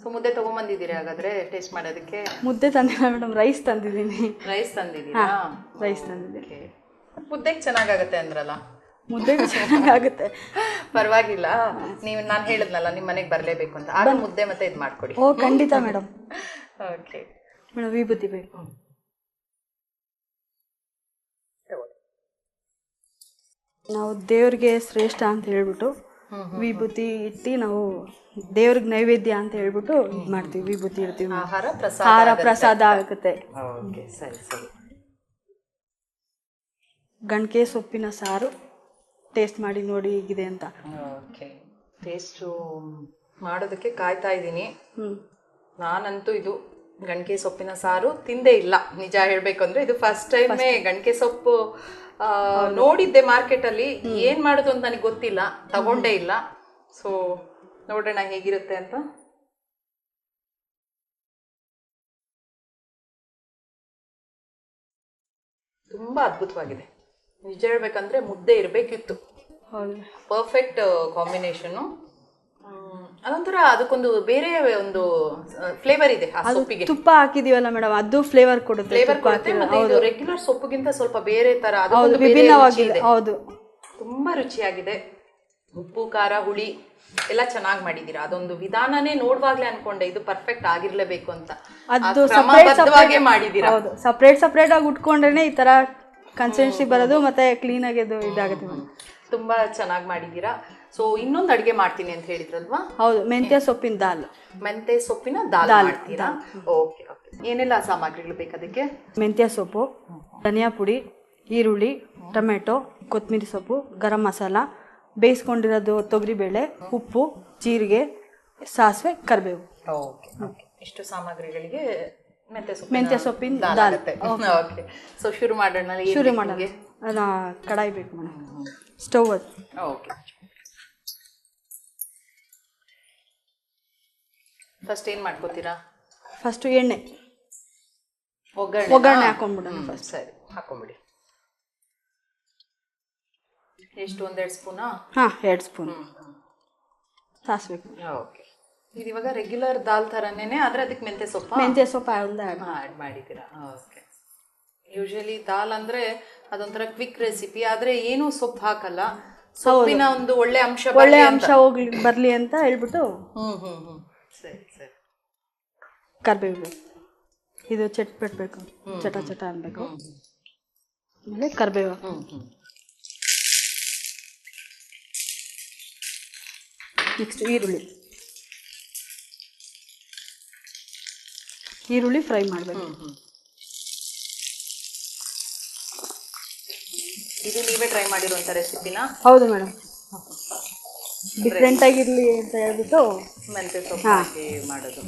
ಸೊ ಮುದ್ದೆ ತಗೊಂಬಂದಿದ್ದೀರಿ ಹಾಗಾದ್ರೆ? ಟೇಸ್ಟ್ ಮಾಡೋದಕ್ಕೆ? ಮುದ್ದೆ ತಂದಿಲ್ಲ ಮೇಡಮ್ ರೈಸ್ ತಂದಿದ್ದೀನಿ. ರೈಸ್ ತಂದಿದ್ದೀರಾ? ರೈಸ್ ತಂದಿದ್ದೀನಿ. ಮುದ್ದೆಗೆ ಚೆನ್ನಾಗಾಗತ್ತೆ ಅಂದ್ರಲ್ಲ? ಮುದ್ದೆಗೆ ಆಗುತ್ತೆ. ಪರವಾಗಿಲ್ಲ. ನೀವು ನಾನು ಹೇಳಿದ್ನಲ್ಲ ನಿಮ್ಮ ಮನೆಗೆ ಬರಲೇಬೇಕು ಅಂತ. ಆಗ ಮುದ್ದೆ ಮತ್ತೆ ಇದು ಮಾಡ್ಕೊಡಿ. ಓ ಖಂಡಿತ ಮೇಡಮ್ ಓಕೆ. ಮೇಡಮ್ ವಿಭೂತಿ ಬೇಕು. ನಾವು ದೇವ್ರಿಗೆ ಶ್ರೇಷ್ಠ ಅಂತ ಹೇಳ್ಬಿಟ್ಟು ವಿಭೂತಿ ಇಟ್ಟು ನಾವು ದೇವ್ರಿಗೆ ನೈವೇದ್ಯ ಅಂತ ಹೇಳ್ಬಿಟ್ಟು ಇದು ಮಾಡ್ತೀವಿ ವಿಭೂತಿ ಇಡ್ತೀವಿ. ಆಹಾರ ಪ್ರಸಾದ ಪ್ರಸಾದ ಆಗುತ್ತೆ. ಓಕೆ ಸರಿ ಸರಿ. ಗಣಕೆ ಸೊಪ್ಪಿನ ಸಾರು. ಟೇಸ್ಟ್ ಮಾಡಿ ನೋಡಿ ಹೇಗಿದೆ ಅಂತ. ಓಕೆ. ಟೇಸ್ಟು ಮಾಡೋದಕ್ಕೆ ಕಾಯ್ತಾ ಇದ್ದೀನಿ. ಹ್ಞೂ ನಾನಂತೂ ಇದು ಗಣಕೆ ಸೊಪ್ಪಿನ ಸಾರು ತಿಂದೇ ಇಲ್ಲ. ನಿಜ ಹೇಳ್ಬೇಕಂದ್ರೆ ಇದು ಫಸ್ಟ್ ಟೈಮೇ ಗಣಕೆ ಸೊಪ್ಪು ನೋಡಿದ್ದೆ ನೋಡಿದ್ದೆ ಮಾರ್ಕೆಟಲ್ಲಿ ಏನ್ ಮಾಡೋದು ಅಂತ ನನಗೆ ಗೊತ್ತಿಲ್ಲ. ತಗೊಂಡೇ ಇಲ್ಲ. ಸೊ ನೋಡೋಣ ಹೇಗಿರುತ್ತೆ ಅಂತ. ತುಂಬಾ ಅದ್ಭುತವಾಗಿದೆ. ನಿಜ ಹೇಳ್ಬೇಕಂದ್ರೆ ಮುದ್ದೆ ಇರಬೇಕಿತ್ತು. ಪರ್ಫೆಕ್ಟ್ ಕಾಂಬಿನೇಷನು ಅದೊಂಥರ ಅದಕ್ಕೊಂದು ಬೇರೆ ಒಂದು ಫ್ಲೇವರ್ ಇದೆ ಆ ಸೊಪ್ಪಿಗೆ. ತುಪ್ಪ ಹಾಕಿದೀವಲ್ಲ ಮೇಡಮ್ ಅದು ಫ್ಲೇವರ್ ಕೊಡುತ್ತೆ ಫ್ಲೇವರ್ ಕೊಡುತ್ತೆ. ಮತ್ತೆ ಇದು ರೆಗ್ಯುಲರ್ ಸೊಪ್ಪಿಗಿಂತ ಸ್ವಲ್ಪ ಬೇರೆ ತರ ರುಚಿ ವಿಭಿನ್ನವಾಗಿದೆ ಹೌದು. ತುಂಬಾ ರುಚಿಯಾಗಿದೆ. ಉಪ್ಪು ಖಾರ ಹುಳಿ ಎಲ್ಲ ಚೆನ್ನಾಗಿ ಮಾಡಿದೀರ ಅದೊಂದು ವಿಧಾನನೇ ನೋಡುವಾಗ್ಲೇ ಅನ್ಕೊಂಡೆ ಇದು ಪರ್ಫೆಕ್ಟ್ ಆಗಿರ್ಲೇಬೇಕು ಅಂತ. ಅದು ಸಪರೇಟ್ ಮಾಡಿದೀರಾ ಹೌದು ಸಪ್ರೇಟ್ ಸಪ್ರೇಟ್ ಆಗಿ ಉಟ್ಕೊಂಡ್ರೇನೆ ಈ ತರ ಕನ್ಸಿಸ್ಟೆನ್ಸಿ ಬರೋದು ಮತ್ತೆ ಕ್ಲೀನ್ ಆಗಿ ಅದು ಇದಾಗುತ್ತೆ ಮೇಡಮ್. ತುಂಬಾ ಚೆನ್ನಾಗಿ ಮಾಡಿದ್ದೀರಾ. ಸೊ ಇನ್ನೊಂದು ಅಡುಗೆ ಮಾಡ್ತೀನಿ ಅಂತ ಹೇಳಿದ್ರಲ್ವಾ? ಹೌದು ಮೆಂತ್ಯ ಸೊಪ್ಪಿನ ದಾಲ್. ಮೆಂತ್ಯ ಸೊಪ್ಪಿನ ದಾಲ್ ಮಾಡ್ತೀರಾ? ಓಕೆ ಓಕೆ ಏನೆಲ್ಲ ಸಾಮಗ್ರಿಗಳು ಬೇಕು ಅದಕ್ಕೆ? ಮೆಂತ್ಯ ಸೊಪ್ಪು ಧನಿಯಾ ಪುಡಿ ಈರುಳ್ಳಿ ಟೊಮೆಟೊ ಕೊತ್ತಂಬರಿ ಸೊಪ್ಪು ಗರಂ ಮಸಾಲ ಬೇಯಿಸ್ಕೊಂಡಿರೋದು ತೊಗರಿಬೇಳೆ ಉಪ್ಪು ಜೀರಿಗೆ ಸಾಸಿವೆ ಕರಿಬೇವು. ಓಕೆ ಓಕೆ ಇಷ್ಟು ಸಾಮಗ್ರಿಗಳಿಗೆ ಮೆಂತ್ಯ ಸೊಪ್ಪಿನ ದಾಲ್ ಓಕೆ. ಸೊ ಶುರು ಮಾಡೋಣ. ಶುರು ಮಾಡೋಣ. ನಿಮ್ಗೆ? ಕಡಾಯಿ ಬೇಕು ಮೇಡಮ್. ಸ್ಟವ್ ಅದು. ಓಕೆ. ಫಸ್ಟ್ ಏನು ಮಾಡ್ಕೋತೀರಾ? ಫಸ್ಟು ಎಣ್ಣೆ. ಒಗ್ಗರಣೆ. ಒಗ್ಗರಣೆ ಹಾಕೊಂಡ್ಬಿಡೋಣ ಫಸ್ಟ್ ಸರಿ. ಹಾಕೊಂಬಿಡಿ. ಎಷ್ಟು ಒಂದೆರಡು ಸ್ಪೂನಾ? ಹಾಂ ಎರಡು ಸ್ಪೂನ್. ಸಾಸಿವೆ. ಓಕೆ. ಇದು ಇವಾಗ ರೆಗ್ಯುಲರ್ ದಾಲ್ ಥರನೇ ಆದ್ರೆ ಅದಕ್ಕೆ ಮೆಂತೆ ಸೊಪ್ಪು? ಮೆಂತ್ಯ ಸೊಪ್ಪು ಒಂದು ಆ್ಯಡ್ ಆ್ಯಡ್ ಮಾಡಿದ್ದೀರಾ? ಓಕೆ. ಯೂಶಲಿ ದಾಲ್ ಅಂದ್ರೆ ಅದೊಂಥರ ಕ್ವಿಕ್ ರೆಸಿಪಿ ಆದ್ರೆ ಏನು ಸೊಪ್ಪು ಹಾಕಲ್ಲ. ಸೊಪ್ಪಿನ ಒಂದು ಒಳ್ಳೆ ಅಂಶ ಒಳ್ಳೆ ಅಂಶ ಹೋಗ್ಲಿ ಬರಲಿ ಅಂತ ಹೇಳ್ಬಿಟ್ಟು ಹ್ಞೂ ಹ್ಞೂ ಹ್ಞೂ ಸರಿ ಸರಿ. ಕರಿಬೇವು ಇದು ಚಟ್ ಬಿಡ್ಬೇಕು. ಚಟ ಚಟ ಅನ್ಬೇಕು. ಆಮೇಲೆ ಕರಿಬೇವು. ನೆಕ್ಸ್ಟ್ ಈರುಳ್ಳಿ. ಈರುಳ್ಳಿ ಫ್ರೈ ಮಾಡಬೇಕು. ಇದು ನೀವೇ ಟ್ರೈ ಮಾಡಿರುವಂಥ ರೆಸಿಪಿನ ಹೌದು ಮೇಡಮ್. ಡಿಫ್ರೆಂಟ್ ಆಗಿರಲಿ ಅಂತ ಹೇಳ್ಬಿಟ್ಟು ಮೆಂತೆ ಸೊಪ್ಪು ಹಾಕಿ ಮಾಡೋದು.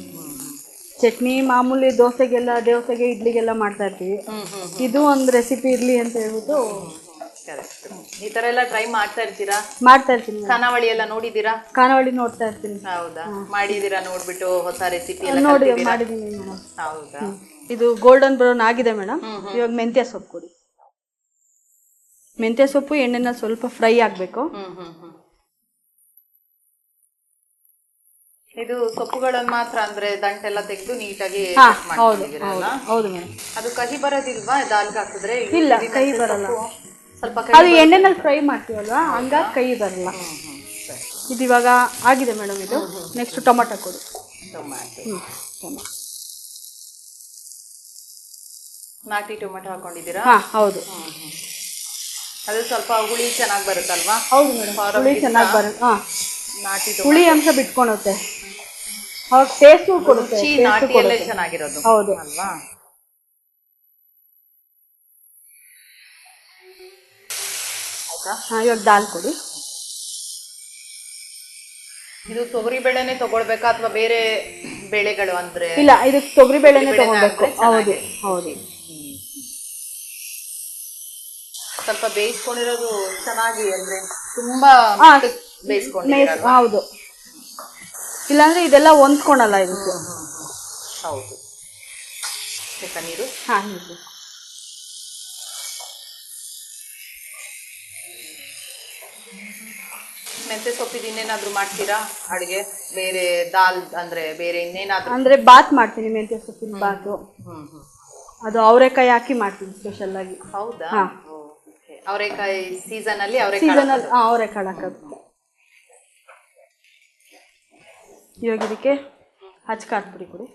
ಚಟ್ನಿ ಮಾಮೂಲಿ ದೋಸೆಗೆಲ್ಲ ದೋಸೆಗೆ ಇಡ್ಲಿಗೆಲ್ಲ ಮಾಡ್ತಾ ಇರ್ತೀವಿ. ಹ್ಮ್ ಹ್ಮ್ ಇದು ಒಂದು ರೆಸಿಪಿ ಇರ್ಲಿ ಅಂತ ಹೇಳ್ಬಿಟ್ಟು ಕರೆಕ್ಟ್. ಈ ತರ ಎಲ್ಲ ಟ್ರೈ ಮಾಡ್ತಾ ಇರ್ತೀರಾ? ಮಾಡ್ತಾ ಇರ್ತೀನಿ madam. ಖಾನಾವಳಿ ಎಲ್ಲ ನೋಡಿದೀರಾ ಖಾನಾವಳಿ ನೋಡ್ತಾ ಇರ್ತೀನಿ. ಹೌದಾ? ಮಾಡಿದೀರಾ ನೋಡ್ಬಿಟ್ಟು ಹೊಸ ರೆಸಿಪಿ ಎಲ್ಲ ನೋಡಿ ಕಲ್ತಿದ್ದೀರಾ? ಮಾಡಿದ್ದೀನಿ ಮೇಡಮ್. ಹೌದಾ? ಇದು ಗೋಲ್ಡನ್ ಬ್ರೌನ್ ಆಗಿದೆ ಮೇಡಮ್. ಇವಾಗ ಮೆಂತ್ಯ ಸೊಪ್ಪು ಕೊಡಿ. ಮೆಂತ್ಯ ಸೊಪ್ಪು ಎಣ್ಣೆನ ಸ್ವಲ್ಪ ಫ್ರೈ ಆಗಬೇಕು. ಹ್ಮ್ ಹ್ಮ್ ಹ್ಮ್. ಇದು ಸೊಪ್ಪುಗಳನ್ನ ಮಾತ್ರ ಅಂದ್ರೆ ದಂಟೆಲ್ಲ ತೆಗೆದು ನೀಟಾಗಿ ಹಾ cut ಹೌದು ಮಾಡ್ಕೊಂಡಿದ್ದೀರಲ್ಲ? ಹೌದು ಹೌದು ಮೇಡಮ್. ಅದು ಕಹಿ ಬರೋದಿಲ್ವಾ? ದಾಲ್ಗೆ ಹಾಕಿದ್ರೆ? ಇಲ್ಲ, ಕಹಿ ಬರಲ್ಲ. ಸ್ವಲ್ಪ ಅದು ಎಣ್ಣೆನಲ್ಲಿ ಫ್ರೈ ಮಾಡ್ತೀವಲ್ವಾ? ಹಂಗಾಗಿ ಕೈ ಬರಲ್ಲ. ಇದು ಇವಾಗ ಆಗಿದೆ ಮೇಡಮ್ ಇದು. ನೆಕ್ಸ್ಟ್ ಟೊಮೊಟೊ ಕೊಡು. ಟೊಮ್ಯಾಟೊ ಹ್ಞೂ ಟೊಮಟೊ ನಾಟಿ ಟೊಮೆಟೊ ಹಾಕೊಂಡಿದ್ದೀರಾ? ಹಾಂ ಹೌದು. ಅದು ಸ್ವಲ್ಪ ಹುಳಿ ಚೆನ್ನಾಗಿ ಬರುತ್ತಲ್ವಾ? ಹೌದು ಮೇಡಮ್. ಹುಳಿ ಚೆನ್ನಾಗಿ ಬರುತ್ತೆ ಹಾಂ. ನಾಟಿ ಹುಳಿ ಅಂಶ ಬಿಟ್ಕೊಳುತ್ತೆ. ಅವಾಗ ಟೇಸ್ಟು ಕೊಡುತ್ತೆ. ನಾಟಿಯಲ್ಲೇ ಚೆನ್ನಾಗಿರೋದು. ಹೌದು. ಅಲ್ವಾ? ಹಾಂ ಇವಾಗ ದಾಲ್ ಕೊಡಿ. ಇದು ತೊಗರಿ ಬೇಳೆನೆ ತಗೊಳ್ಬೇಕಾ ಅಥವಾ ಬೇರೆ ಬೇಳೆಗಳು ಅಂದ್ರೆ ಇಲ್ಲ ಇದು ತೊಗರಿ ಬೇಳೆನೇ ತಗೊಳ್ಬೇಕು. ಹೌದು ಹೌದು. ಸ್ವಲ್ಪ ಬೇಯಿಸ್ಕೊಂಡಿರೋದು ಚೆನ್ನಾಗಿ ಅಂದ್ರೆ ತುಂಬಾ ಬೇಯಿಸ್ಕೊಂಡು ಹೌದು. ಇಲ್ಲಾಂದ್ರೆ ಇದೆಲ್ಲ ಹೊಂದ್ಕೊಳಲ್ಲ ಇದಕ್ಕೆ. ಹೌದು. ನೀರು. ಹಾಂ ಹೀಗೆ ಮೆಂತೆ ಸೊಪ್ಪಿದ ಇನ್ನೇನಾದ್ರೂ ಮಾಡ್ತೀರಾ? ಅಡುಗೆ? ಬೇರೆ ದಾಲ್ ಅಂದ್ರೆ ಬೇರೆ ಇನ್ನೇನಾದ್ರೂ? ಅಂದ್ರೆ ಬಾತ್ ಮಾಡ್ತೀನಿ ಮೆಂತ್ಯ ಸೊಪ್ಪಿನ ಬಾತ್. ಅದು ಅವರೆಕಾಯಿ ಹಾಕಿ ಮಾಡ್ತೀನಿ ಸ್ಪೆಷಲ್ ಆಗಿ. ಹೌದಾ. ಅವರೆಕಾಯಿ ಸೀಸನ್ ಅಲ್ಲಿ ಸೀಸನ್ ಅಲ್ಲಿ ಅವರೆಕಾಳು ಹಾಕೋದು. ಇವಾಗ ಇದಕ್ಕೆ ಹಚ್ಚ ಖಾರದ ಪುಡಿ ಕೊಡಿ.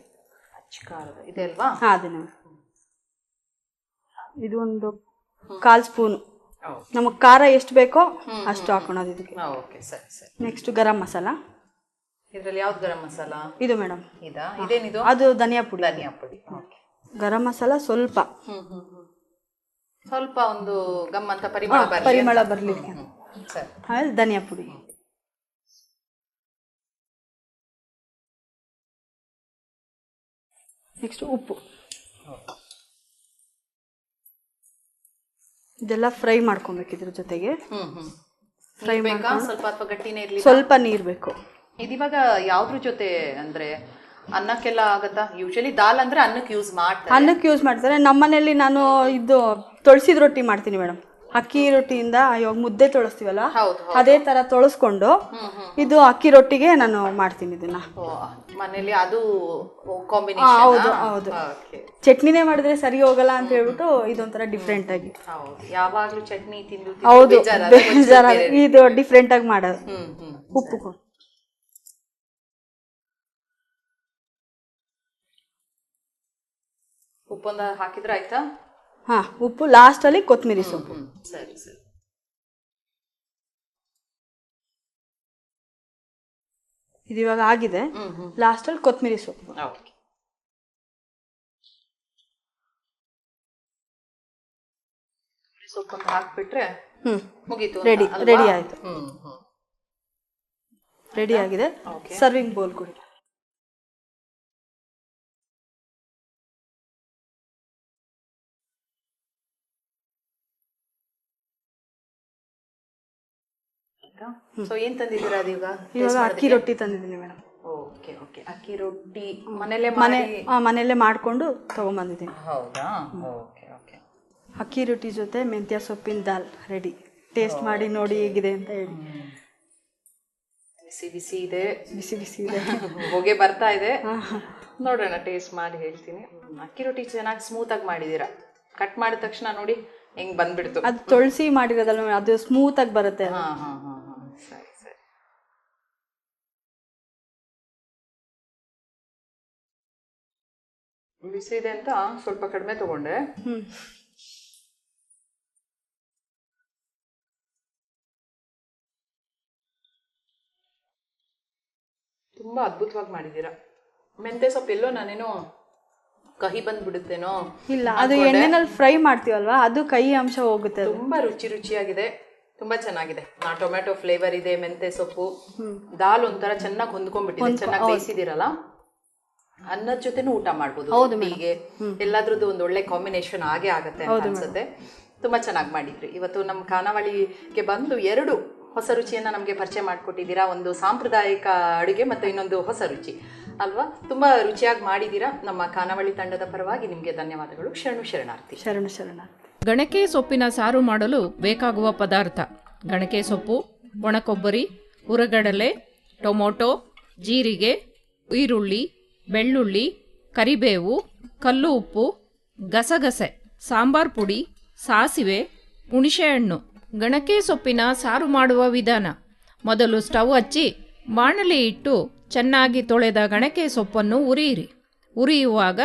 ಇದೆ ಅಲ್ವಾ? ಹಾಂ ಇದು ಒಂದು ಕಾಲು ಸ್ಪೂನು. ನಮಗೆ ಖಾರ ಎಷ್ಟು ಬೇಕೋ ಅಷ್ಟು ಹಾಕೊಳೋದು ಇದಕ್ಕೆ. ಓಕೆ ಸರಿ ಸರಿ. ನೆಕ್ಸ್ಟ್ ಗರಂ ಮಸಾಲ. ಇದರಲ್ಲಿ ಯಾವ್ದು ಗರಂ ಮಸಾಲ? ಇದು ಮೇಡಮ್. ಇದಾ? ಇದೇನಿದು? ಅದು ಧನಿಯಾ ಪುಡಿ. ಧನಿಯಾ ಪುಡಿ ಓಕೆ ಗರಂ ಮಸಾಲ ಸ್ವಲ್ಪ. ಸ್ವಲ್ಪ ಒಂದು ಗಮ್ಮಂತ ಪರಿಮಳ ಬರಲಿ ಪರಿಮಳ ಬರಲಿ ಸರಿ. ಆಮೇಲೆ ಧನಿಯಾ ಪುಡಿ. ನೆಕ್ಸ್ಟ್ ಉಪ್ಪು. ಇದೆಲ್ಲ ಫ್ರೈ ಮಾಡ್ಕೊಬೇಕು ಇದ್ರ ಜೊತೆಗೆ. ಫ್ರೈ ಬೇಕಾ? ಸ್ವಲ್ಪ ಅಥವಾ ಗಟ್ಟಿನೇ ಇರಲಿ ಸ್ವಲ್ಪ ನೀರು ಬೇಕು. ಇದಿವಾಗ ಯಾವ್ದ್ರ ಜೊತೆ ಅಂದ್ರೆ ಅನ್ನಕ್ಕೆಲ್ಲ ಆಗತ್ತಾ? ಯೂಶಲಿ ದಾಲ್ ಅಂದ್ರೆ ಅನ್ನಕ್ಕೆ ಯೂಸ್ ಮಾಡ್ತಾರೆ. ಅನ್ನಕ್ಕೆ ಯೂಸ್ ಮಾಡ್ತಾರೆ. ನಮ್ಮನೇಲಿ ನಾನು ಇದು ತೊಳಸಿದ ರೊಟ್ಟಿ ಮಾಡ್ತೀನಿ ಮೇಡಮ್. ಅಕ್ಕಿ ರೊಟ್ಟಿಯಿಂದ ಇವಾಗ ಮುದ್ದೆ ತೊಳಸ್ತೀವಲ್ಲ? ಅದೇ ತರ ತೊಳಸ್ಕೊಂಡು ಇದು ಅಕ್ಕಿ ರೊಟ್ಟಿಗೆ ನಾನು ಮಾಡ್ತೀನಿ ಇದನ್ನ. ಮನೇಲಿ ಅದು ಹೌದು, ಹೌದು. ಚಟ್ನಿನೇ ಮಾಡಿದ್ರೆ ಸರಿ ಹೋಗಲ್ಲ ಅಂತ ಹೇಳ್ಬಿಟ್ಟು ಇದೊಂಥರ ಡಿಫ್ರೆಂಟ್ ಆಗಿ. ಯಾವಾಗ್ಲೂ ಚಟ್ನಿ ತಿಂದು ಹೌದು ಇದು ಡಿಫ್ರೆಂಟ್ ಆಗಿ ಮಾಡೋದು. ಉಪ್ಪು ಉಪ್ಪೊಂದ ಹಾಕಿದ್ರೆ ಆಯ್ತಾ? ಹಾ ಉಪ್ಪು ಲಾಸ್ಟ್ ಅಲ್ಲಿ ಕೊತ್ತಂಬರಿ ಸೊಪ್ಪು. ಸರಿ ಸರಿ. ಇದು ಇವಾಗ ಆಗಿದೆ. ಲಾಸ್ಟ್ ಅಲ್ಲಿ ಲಾಸ್ಟಲ್ಲಿ ಕೊತ್ತಂಬರಿ ಸೊಪ್ಪು ಸೊಪ್ಪನ್ನು ಹಾಕ್ಬಿಟ್ರೆ ಹ್ಞೂ ರೆಡಿ ready ಆಯ್ತು. ರೆಡಿ ಆಗಿದೆ. ಸರ್ವಿಂಗ್ ಬೌಲ್ ಕೊಡಿ. ಸೊ ಏನ್ ತಂದಿದ್ದೀರಾ ಅದೀಗ ಇವಾಗ ಅಕ್ಕಿ ರೊಟ್ಟಿ ತಂದಿದ್ದೀನಿ ಮೇಡಮ್. Okay okay. ಅಕ್ಕಿ ರೊಟ್ಟಿ ಮನೇಲೆ ಮನೆ ಆ, ಮನೆಯಲ್ಲೇ ಮಾಡಿಕೊಂಡು ತೊಗೊಂಬಂದಿದ್ದೀನಿ. ಹೌದಾ? Okay okay. ಅಕ್ಕಿ ರೊಟ್ಟಿ ಜೊತೆ ಮೆಂತ್ಯ ಸೊಪ್ಪಿನ ದಾಲ್ ರೆಡಿ. ಟೇಸ್ಟ್ ಮಾಡಿ ನೋಡಿ ಹೇಗಿದೆ ಅಂತ ಹೇಳಿ. ಬಿಸಿ ಬಿಸಿ ಇದೆ. ಬಿಸಿ ಬಿಸಿ ಇದೆ. [LAUGHS] ಹೊಗೆ ಬರ್ತಾ ಇದೆ. ನೋಡೋಣ ಟೇಸ್ಟ್ ಮಾಡಿ ಹೇಳ್ತೀನಿ. ಅಕ್ಕಿ ರೊಟ್ಟಿ ಚೆನ್ನಾಗಿ ಸ್ಮೂತ್ ಆಗಿ ಮಾಡಿದೀರಾ ಕಟ್ ಮಾಡಿದ ತಕ್ಷಣ ನೋಡಿ ಹೆಂಗ್ ಬಂದ್ಬಿಡ್ತು. ಅದು ತೊಳಸಿ ಮಾಡಿರೋದಲ್ಲ madam, ಅದು ಸ್ಮೂತ್ ಆಗಿ ಬರುತ್ತೆ ಹಾ ಹಾ. ಸರಿ ಸರಿ ಬಿಸಿ ಇದೆ ಅಂತ ಸ್ವಲ್ಪ ಕಡಿಮೆ ತಗೊಂಡೆ. ತುಂಬಾ ಅದ್ಭುತವಾಗಿ ಮಾಡಿದ್ದೀರಾ. ಮೆಂತೆ ಸೊಪ್ಪು ಎಲ್ಲೋ ನಾನೇನೋ ಕಹಿ ಬಂದ್ಬಿಡುತ್ತೇನೋ ಇಲ್ಲ ಅದು ಎಣ್ಣೆನಲ್ಲಿ ಫ್ರೈ ಮಾಡ್ತೀವಲ್ವಾ ಅದು ಕಹಿ ಅಂಶ ಹೋಗುತ್ತೆ ತುಂಬಾ ರುಚಿ ರುಚಿಯಾಗಿದೆ. ತುಂಬಾ ಚೆನ್ನಾಗಿದೆ. ಆ ಟೊಮೆಟೊ ಫ್ಲೇವರ್ ಇದೆ ಮೆಂತೆ ಸೊಪ್ಪು ದಾಲ್ ಒಂಥರ ಚೆನ್ನಾಗಿ ಹೊಂದ್ಕೊಂಡ್ಬಿಟ್ಟಿದೆ. ಚೆನ್ನಾಗಿ ಬೇಯಿಸಿದಿರಲ್ಲ ಅನ್ನದ ಜೊತೆನೂ ಊಟ ಮಾಡ್ಬೋದು. ಹೀಗೆ ಎಲ್ಲಾದ್ರದ್ದು ಒಂದು ಒಳ್ಳೆ ಕಾಂಬಿನೇಷನ್ ಆಗೇ ಆಗತ್ತೆ ಅಂತ ಅನ್ಸುತ್ತೆ. ತುಂಬಾ ಚೆನ್ನಾಗಿ ಮಾಡಿದ್ರಿ. ಇವತ್ತು ನಮ್ಮ ಖಾನಾವಳಿಗೆ ಬಂದು ಎರಡು ಹೊಸ ರುಚಿಯನ್ನ ನಮಗೆ ಪರಿಚಯ ಮಾಡಿಕೊಟ್ಟಿದ್ದೀರಾ. ಒಂದು ಸಾಂಪ್ರದಾಯಿಕ ಅಡುಗೆ ಮತ್ತು ಇನ್ನೊಂದು ಹೊಸ ರುಚಿ. ಅಲ್ವಾ? ತುಂಬಾ ರುಚಿಯಾಗಿ ಮಾಡಿದ್ದೀರಾ. ನಮ್ಮ ಖಾನಾವಳಿ ತಂಡದ ಪರವಾಗಿ ನಿಮಗೆ ಧನ್ಯವಾದಗಳು. ಶರಣು ಶರಣಾರ್ಥಿ. ಶರಣು ಶರಣ ಗಣಕೆ ಸೊಪ್ಪಿನ ಸಾರು ಮಾಡಲು ಬೇಕಾಗುವ ಪದಾರ್ಥ. ಗಣಕೆ ಸೊಪ್ಪು, ಒಣಕೊಬ್ಬರಿ ಹುರಗಡಲೆ ಟೊಮೊಟೊ, ಜೀರಿಗೆ, ಈರುಳ್ಳಿ, ಬೆಳ್ಳುಳ್ಳಿ, ಕರಿಬೇವು, ಕಲ್ಲು ಉಪ್ಪು, ಗಸಗಸೆ, ಸಾಂಬಾರ್ ಪುಡಿ, ಸಾಸಿವೆ, ಹುಣಸೆಹಣ್ಣು. ಗಣಕೆ ಸೊಪ್ಪಿನ ಸಾರು ಮಾಡುವ ವಿಧಾನ. ಮೊದಲು ಸ್ಟವ್ ಹಚ್ಚಿ ಬಾಣಲಿ ಇಟ್ಟು ಚೆನ್ನಾಗಿ ತೊಳೆದ ಗಣಕೆ ಸೊಪ್ಪನ್ನು ಉರಿಯಿರಿ. ಉರಿಯುವಾಗ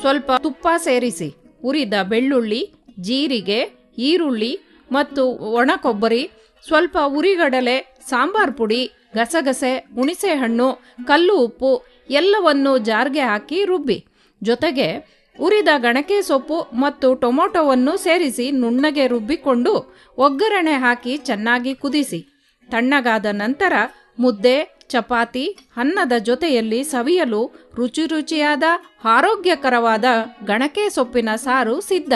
ಸ್ವಲ್ಪ ತುಪ್ಪ ಸೇರಿಸಿ. ಉರಿದ ಬೆಳ್ಳುಳ್ಳಿ ಜೀರಿಗೆ, ಈರುಳ್ಳಿ ಮತ್ತು ಒಣ ಕೊಬ್ಬರಿ ಸ್ವಲ್ಪ ಉರಿಗಡಲೆ, ಸಾಂಬಾರ್ ಪುಡಿ, ಗಸಗಸೆ, ಹುಣಸೆಹಣ್ಣು, ಕಲ್ಲು ಉಪ್ಪು ಎಲ್ಲವನ್ನು ಜಾರ್ಗೆ ಹಾಕಿ ರುಬ್ಬಿ. ಜೊತೆಗೆ ಉರಿದ ಗಣಕೆ ಸೊಪ್ಪು ಮತ್ತು ಟೊಮೊಟೊವನ್ನು ಸೇರಿಸಿ ನುಣ್ಣಗೆ ರುಬ್ಬಿಕೊಂಡು ಒಗ್ಗರಣೆ ಹಾಕಿ ಚೆನ್ನಾಗಿ ಕುದಿಸಿ. ತಣ್ಣಗಾದ ನಂತರ ಮುದ್ದೆ, ಚಪಾತಿ, ಅನ್ನದ ಜೊತೆಯಲ್ಲಿ ಸವಿಯಲು ರುಚಿ ರುಚಿಯಾದ, ಆರೋಗ್ಯಕರವಾದ ಗಣಕೆ ಸೊಪ್ಪಿನ ಸಾರು ಸಿದ್ಧ.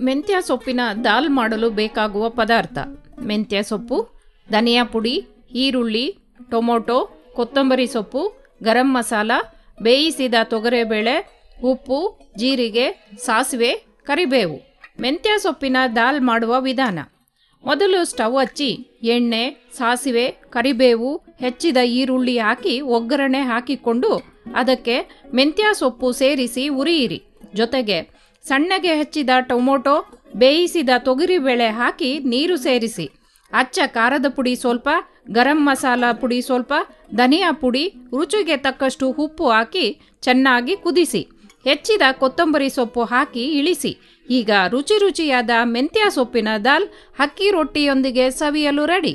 ಮೆಂತ್ಯ ಸೊಪ್ಪಿನ ದಾಲ್ ಮಾಡಲು ಬೇಕಾಗುವ ಪದಾರ್ಥ. ಮೆಂತ್ಯ ಸೊಪ್ಪು, ಧನಿಯಾ ಪುಡಿ, ಈರುಳ್ಳಿ, ಟೊಮೊಟೊ, ಕೊತ್ತಂಬರಿ ಸೊಪ್ಪು, ಗರಂ ಮಸಾಲ, ಬೇಯಿಸಿದ ತೊಗರೆಬೇಳೆ, ಉಪ್ಪು, ಜೀರಿಗೆ, ಸಾಸಿವೆ, ಕರಿಬೇವು. ಮೆಂತ್ಯ ಸೊಪ್ಪಿನ ದಾಲ್ ಮಾಡುವ ವಿಧಾನ. ಮೊದಲು ಸ್ಟವ್ ಹಚ್ಚಿ ಎಣ್ಣೆ, ಸಾಸಿವೆ, ಕರಿಬೇವು, ಹೆಚ್ಚಿದ ಈರುಳ್ಳಿ ಹಾಕಿ ಒಗ್ಗರಣೆ ಹಾಕಿಕೊಂಡು ಅದಕ್ಕೆ ಮೆಂತ್ಯ ಸೊಪ್ಪು ಸೇರಿಸಿ ಉರಿಯಿರಿ. ಜೊತೆಗೆ ಸಣ್ಣಗೆ ಹೆಚ್ಚಿದ ಟೊಮೊಟೊ, ಬೇಯಿಸಿದ ತೊಗರಿಬೇಳೆ ಹಾಕಿ ನೀರು ಸೇರಿಸಿ. ಅಚ್ಚ ಖಾರದ ಪುಡಿ ಸ್ವಲ್ಪ, ಗರಂ ಮಸಾಲ ಪುಡಿ ಸ್ವಲ್ಪ, ಧನಿಯಾ ಪುಡಿ, ರುಚಿಗೆ ತಕ್ಕಷ್ಟು ಉಪ್ಪು ಹಾಕಿ ಚೆನ್ನಾಗಿ ಕುದಿಸಿ. ಹೆಚ್ಚಿದ ಕೊತ್ತಂಬರಿ ಸೊಪ್ಪು ಹಾಕಿ ಇಳಿಸಿ. ಈಗ ರುಚಿ ರುಚಿಯಾದ ಮೆಂತ್ಯ ಸೊಪ್ಪಿನ ದಾಲ್, ಅಕ್ಕಿ ರೊಟ್ಟಿಯೊಂದಿಗೆ ಸವಿಯಲು ರೆಡಿ.